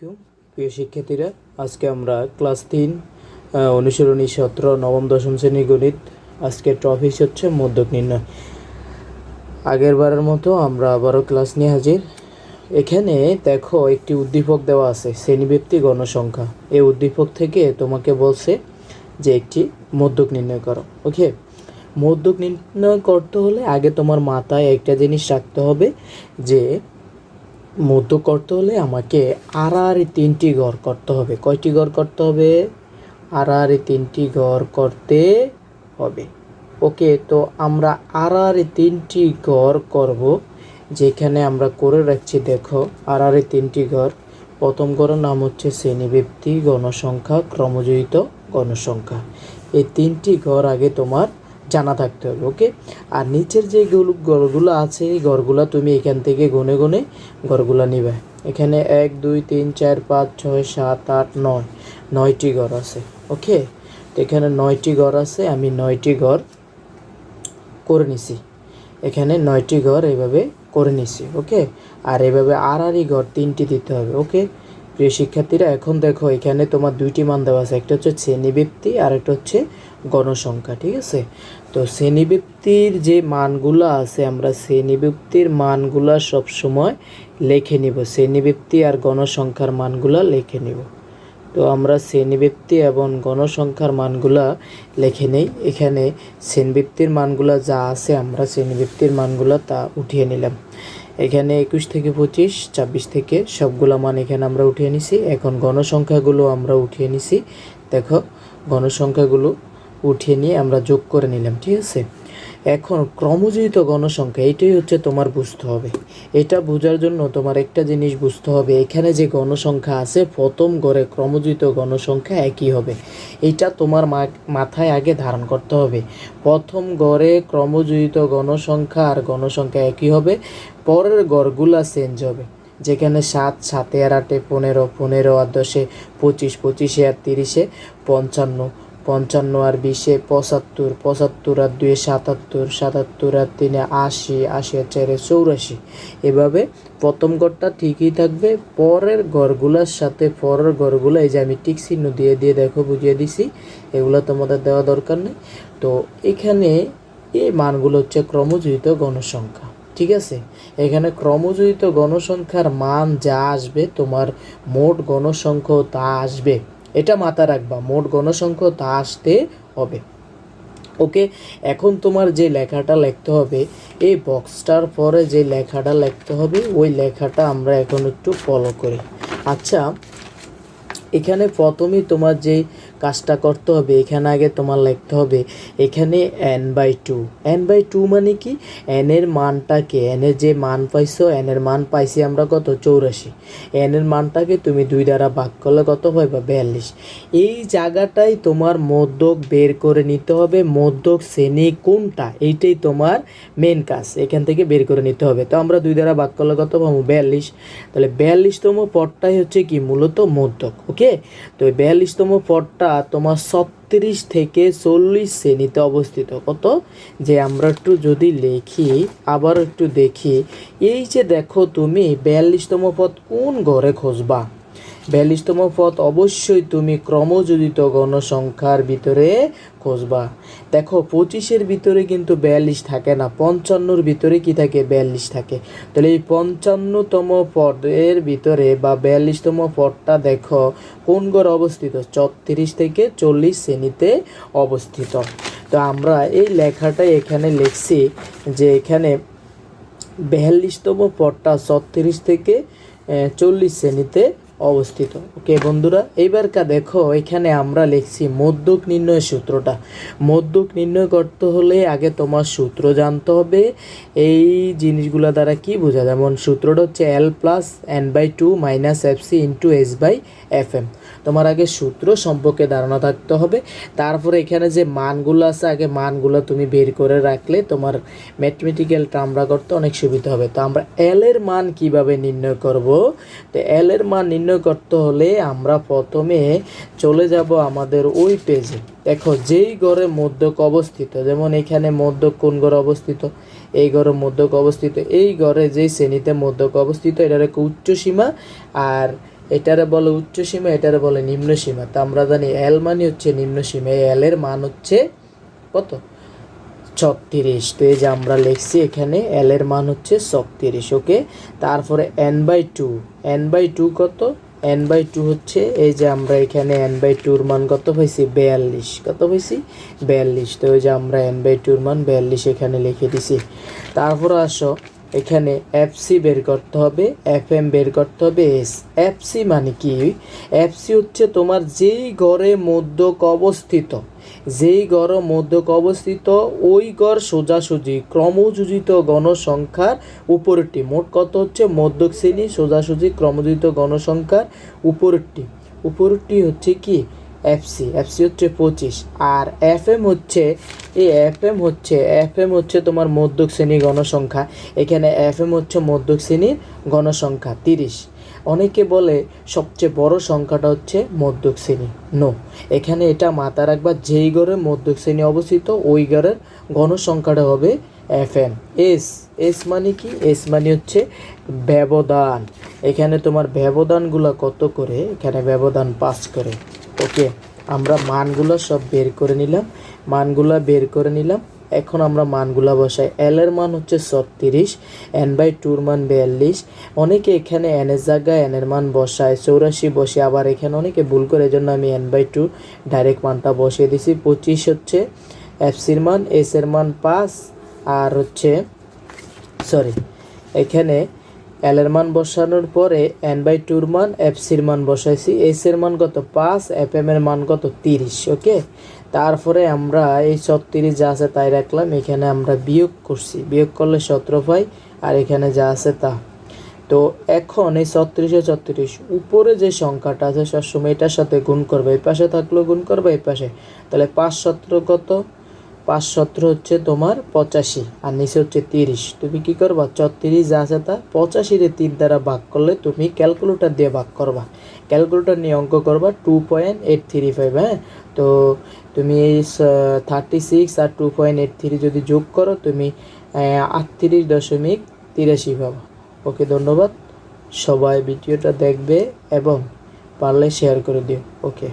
আলাইকুম। প্রিয় শিক্ষার্থীরা, আজকে আমরা ক্লাস তিন অনুশীলনী সতেরো, নবম, দশম শ্রেণি গণিত আজকের টপিক হচ্ছে মধ্যক নির্ণয়। আগের বারের মতো আমরা আবারও ক্লাস নিয়ে হাজির। এখানে দেখো, একটি উদ্দীপক দেওয়া আছে শ্রেণীব্যক্তি গণসংখ্যা। এই উদ্দীপক থেকে তোমাকে বলছে যে একটি মধ্যক নির্ণয় করো, ওকে? মধ্যক নির্ণয় করতে হলে আগে তোমার মাথায় একটা জিনিস রাখতে হবে যে মধ্য করতে হলে আমাকে আর আড়াআড়ি তিনটি ঘর করতে হবে। কয়টি ঘর করতে হবে? আর আড়াআড়ি তিনটি ঘর করতে হবে। ওকে, তো আমরা আর আড়াআড়ি তিনটি ঘর করব, যেখানে আমরা করে রাখছি, দেখো আর আড়াআড়ি তিনটি ঘর। প্রথম ঘরের নাম হচ্ছে শ্রেণীব্যক্তি গণসংখ্যা ক্রমজয়িত গণসংখ্যা। এই তিনটি ঘর আগে তোমার জানা থাকতে হবে ওকে আর নিচের যে গুলো- ঘরগুলো আছে, এই ঘরগুলো তুমি এখান থেকে গুনে গুনে ঘরগুলো নিবে। এখানে এক, দুই, তিন, চার, পাঁচ, ছয়, সাত, আট, নয়। নয়টি ঘর আছে ওকে তো এখানে নয়টি ঘর আছে, আমি নয়টি ঘর করে নিছি। এখানে নয়টি ঘর এইভাবে করে নিছি ওকে আর এভাবে আড়াআড়ি ঘর তিনটি দিতে হবে ওকে প্রিয় শিক্ষার্থীরা, এখন দেখো এখানে তোমার দুইটি মান দেওয়া আছে। একটা হচ্ছে শ্রেণীব্যক্তি আর একটা হচ্ছে গণসংখ্যা, ঠিক আছে? তো শ্রেণীবৃত্তির যে মানগুলো আছে, আমরা শ্রেণীব্যক্তির মানগুলো সবসময় লিখে নিব। শ্রেণীব্যক্তি আর গণসংখ্যার মানগুলো লিখে নিব। তো আমরা শ্রেণীব্যক্তি এবং গণসংখ্যার মানগুলা লিখে নেই। এখানে শ্রেণীব্যক্তির মানগুলা যা আছে, আমরা শ্রেণীবৃত্তির মানগুলা তা উঠিয়ে নিলাম। এখানে একুশ থেকে পঁচিশ, ছাব্বিশ থেকে সবগুলো মান এখানে আমরা উঠিয়ে নিছি। এখন গণসংখ্যাগুলো আমরা উঠিয়ে নিছি। দেখো, গণসংখ্যাগুলো উঠিয়ে নিয়ে আমরা যোগ করে নিলাম, ঠিক আছে? এখন ক্রমজয়িত গণসংখ্যা এটাই হচ্ছে তোমার বুঝতে হবে। এটা বোঝার জন্য তোমার একটা জিনিস বুঝতে হবে, এখানে যে গণসংখ্যা আছে, প্রথম গড়ে ক্রমজয়িত গণসংখ্যা একই হবে। এটা তোমার মাথায় আগে ধারণ করতে হবে। প্রথম গড়ে ক্রমজয়িত গণসংখ্যা আর গণসংখ্যা একই হবে, পরের গড়গুলা চেঞ্জ হবে। যেখানে সাত, সাতে আর আটে পনেরো পনেরো আর দশে পঁচিশ, পঁচিশে আর তিরিশে পঞ্চান্ন পঞ্চান্ন আর বিশে পঁচাত্তর পঁচাত্তর আর দুয়ে সাতাত্তর সাতাত্তর আর তিনে আশি আশি আর চারে চৌরাশি। এভাবে প্রথম গড়টা ঠিকই থাকবে, পরের গড়গুলোর সাথে পরের গড়গুলো, এই যে আমি টিক চিহ্ন দিয়ে দিয়ে দেখো, বুঝিয়ে দিছি, এগুলো তোমাদের দেওয়া দরকার নেই। তো এখানে এই মানগুলো হচ্ছে ক্রমজয়িত গণসংখ্যা, ঠিক আছে? এখানে ক্রমজয়িত গণসংখ্যার মান যা আসবে, তোমার মোট গণসংখ্যা তা আসবে। এটা মাথা রাখবা, মোট গণসংখ্যা তা আসতে হবে। ওকে এখন তোমার যে লেখাটা লিখতে হবে, এই বক্সটার পরে যে লেখাটা লিখতে হবে, ওই লেখাটা আমরা এখন একটু ফলো করি। আচ্ছা এখানে প্রথমেই তোমার যে কাজটা করতে হবে, এখানে আগে তোমার লিখতে হবে, এখানে N by two N by two মানে কি? এন এর মানটাকে এন এর যে মান পাইছো এন এর মান পাইছি আমরা কত? চৌরাশি। এন এর মানটাকে তুমি দুই দ্বারা ভাগ করলে কত হয়? বা বিয়াল্লিশ। এই জায়গাটাই তোমার মধ্যক বের করে নিতে হবে, মধ্যক শ্রেণি কোনটা? এইটাই তোমার মেন কাজ, এখান থেকে বের করে নিতে হবে। তো আমরা দুই দ্বারা ভাগ করলে কত পাবো? বিয়াল্লিশ। তাহলে বিয়াল্লিশতম পদটাই হচ্ছে কি? মূলত মধ্যক ওকে তো বিয়াল্লিশতম পদটা তোমার ছত্রিশ থেকে চল্লিশ শ্রেণীতে অবস্থিত। কত? যে আমরা একটু যদি লিখি আবার একটু দেখি। এই যে দেখো তুমি বিয়াল্লিশতম পদ কোন ঘরে খুঁজবা? বিয়াল্লিশতম পথ অবশ্যই তুমি ক্রমযোজিত গণসংখ্যার ভিতরে খুঁজবা। দেখো, পঁচিশের ভিতরে কিন্তু বিয়াল্লিশ থাকে না, পঞ্চান্নর ভিতরে কি থাকে? বিয়াল্লিশ থাকে। তাহলে এই পঞ্চান্নতম পদের ভিতরে বা বিয়াল্লিশতম পদটা দেখো, কোন ঘরে অবস্থিত? ছত্রিশ থেকে চল্লিশ শ্রেণীতে অবস্থিত। তো আমরা এই লেখাটাই এখানে লিখছি যে এখানে বিয়াল্লিশতম পদটা ছত্রিশ থেকে চল্লিশ শ্রেণীতে অবস্থিত। ওকে, বন্ধুরা, এইবারকা দেখো, এখানে আমরা লিখছি মধ্যক নির্ণয় সূত্রটা। মধ্যক নির্ণয় করতে হলে আগে তোমার সূত্র জানতে হবে। এই জিনিসগুলো দ্বারা কি বোঝা যেমন সূত্রটা হচ্ছে L plus N by two minus F C into S by F M তোমার আগে সূত্র সম্পর্কে ধারণা থাকতে হবে। তারপরে এখানে যে মানগুলো আছে, আগে মানগুলো তুমি বের করে রাখলে তোমার ম্যাথমেটিক্যাল টার্মরা করতে অনেক সুবিধা হবে। তো আমরা এল এর মান কীভাবে নির্ণয় করব? তো এল এর মান নির্ণয় করতে হলে আমরা প্রথমে চলে যাব আমাদের ওই পেজে দেখো, যেই ঘরে মধ্যক অবস্থিত, যেমন এখানে মধ্যক কোন ঘরে অবস্থিত? এই ঘরে মধ্যক অবস্থিত, এই ঘরে যেই শ্রেণীতে মধ্যক অবস্থিত, এটার একটা উচ্চ সীমা আর এটারে বলে উচ্চ সীমা, এটারে বলে নিম্ন সীমা। তা আমরা জানি এল মানে হচ্ছে নিম্ন সীমা। এই এল এর মান হচ্ছে কত? ছত্রিশ। তো এই যে আমরা লিখছি এখানে এল এর মান হচ্ছে ছত্রিশ, ওকে? তারপরে N by two. N by two কত? এন বাই টু হচ্ছে এই যে আমরা এখানে এন বাই টুর মান কত পাইছি? বিয়াল্লিশ। কত পাইছি? বিয়াল্লিশ। তো ওই যে আমরা এন বাই টুর মান বিয়াল্লিশ এখানে লিখে দিছি। তারপরে আসো। এখানে এফসি বের করতে হবে এফ এম বের করতে হবে এস এফসি মানে কি? এফসি হচ্ছে তোমার যেই ঘরে মধ্যক অবস্থিত, যেই গড় মধ্যক অবস্থিত, ওই গড় সোজাসুজি ক্রমযোজিত গণসংখ্যার উপরেরটি। মোট কত হচ্ছে? মধ্যক শ্রেণি সোজাসুজি ক্রমযোজিত গণসংখ্যার উপরেরটি। উপরেরটি হচ্ছে কি? এফসি এফসি হচ্ছে পঁচিশ, আর এফ এম হচ্ছে, এই এফ এম হচ্ছে এফ এম হচ্ছে তোমার মধ্যক শ্রেণির গণসংখ্যা, এখানে এফ এম হচ্ছে মধ্যক শ্রেণির গণসংখ্যা, তিরিশ। অনেকে বলে সবচেয়ে বড় সংখ্যাটা হচ্ছে মধ্যক শ্রেণি। নো এখানে এটা মাথা রাখবা, যেই ঘরে মধ্যক শ্রেণি অবস্থিত, ওই ঘরের গণসংখ্যাটা হবে এফ এম এস এস মানে কি? এস মানে হচ্ছে ব্যবধান। এখানে তোমার ব্যবধানগুলো কত করে? এখানে ব্যবধান পাস করে। ওকে, আমরা মানগুলো সব বের করে নিলাম। মানগুলো বের করে নিলাম। এখন আমরা মানগুলা বসাই। এল এর মান হচ্ছে ছত্রিশ এন বাই টুর মান বিয়াল্লিশ। অনেকে এখানে এন এর জায়গায় এন এর মান বসায়। চৌরাশি বসে। আবার এখানে অনেকে ভুল করে। জন্য আমি এন বাই টু ডাইরেক্ট মানটা বসিয়ে দিছি। পঁচিশ হচ্ছে এফসির মান এস এর মান পাঁচ। আর হচ্ছে সরি এখানে এল এর মান বসানোর পরে এন বাই টুর মান এফ সির মান বসাইছি। এস এর মান কত? পাঁচ এফ এম এর মান কত? তিরিশ, ওকে? তারপরে আমরা এই ছত্রিশ যা আছে তাই রাখলাম। এখানে আমরা বিয়োগ করছি। বিয়োগ করলে সতেরো পাই, আর এখানে যা আছে তা। তো এখন এই ছত্রিশে ছত্রিশ, উপরে যে সংখ্যাটা আছে সবসময় এটার সাথে গুণ করবে। এই পাশে থাকলেও গুণ করবে, এই পাশে। তাহলে পাঁচ সতেরো কত? পাঁচ সতেরো হচ্ছে তোমার পঁচাশি, আর নিচে হচ্ছে তিরিশ। তুমি কি করবা? ছত্রিশ যা আছে তা পঁচাশিরে তিন দ্বারা ভাগ করলে তুমি ক্যালকুলেটার দিয়ে ভাগ করবা। ক্যালকুলেটর নিয়ে অঙ্ক করবা two point eight three five হ্যাঁ? তো তুমি এই থার্টি সিক্স আর টু পয়েন্ট এইট থ্রি যদি যোগ করো, তুমি আটত্রিশ দশমিক তিরাশি পাবা। ওকে, ধন্যবাদ। সবাই ভিডিওটা দেখবে এবং পারলে শেয়ার করে দিও। ওকে।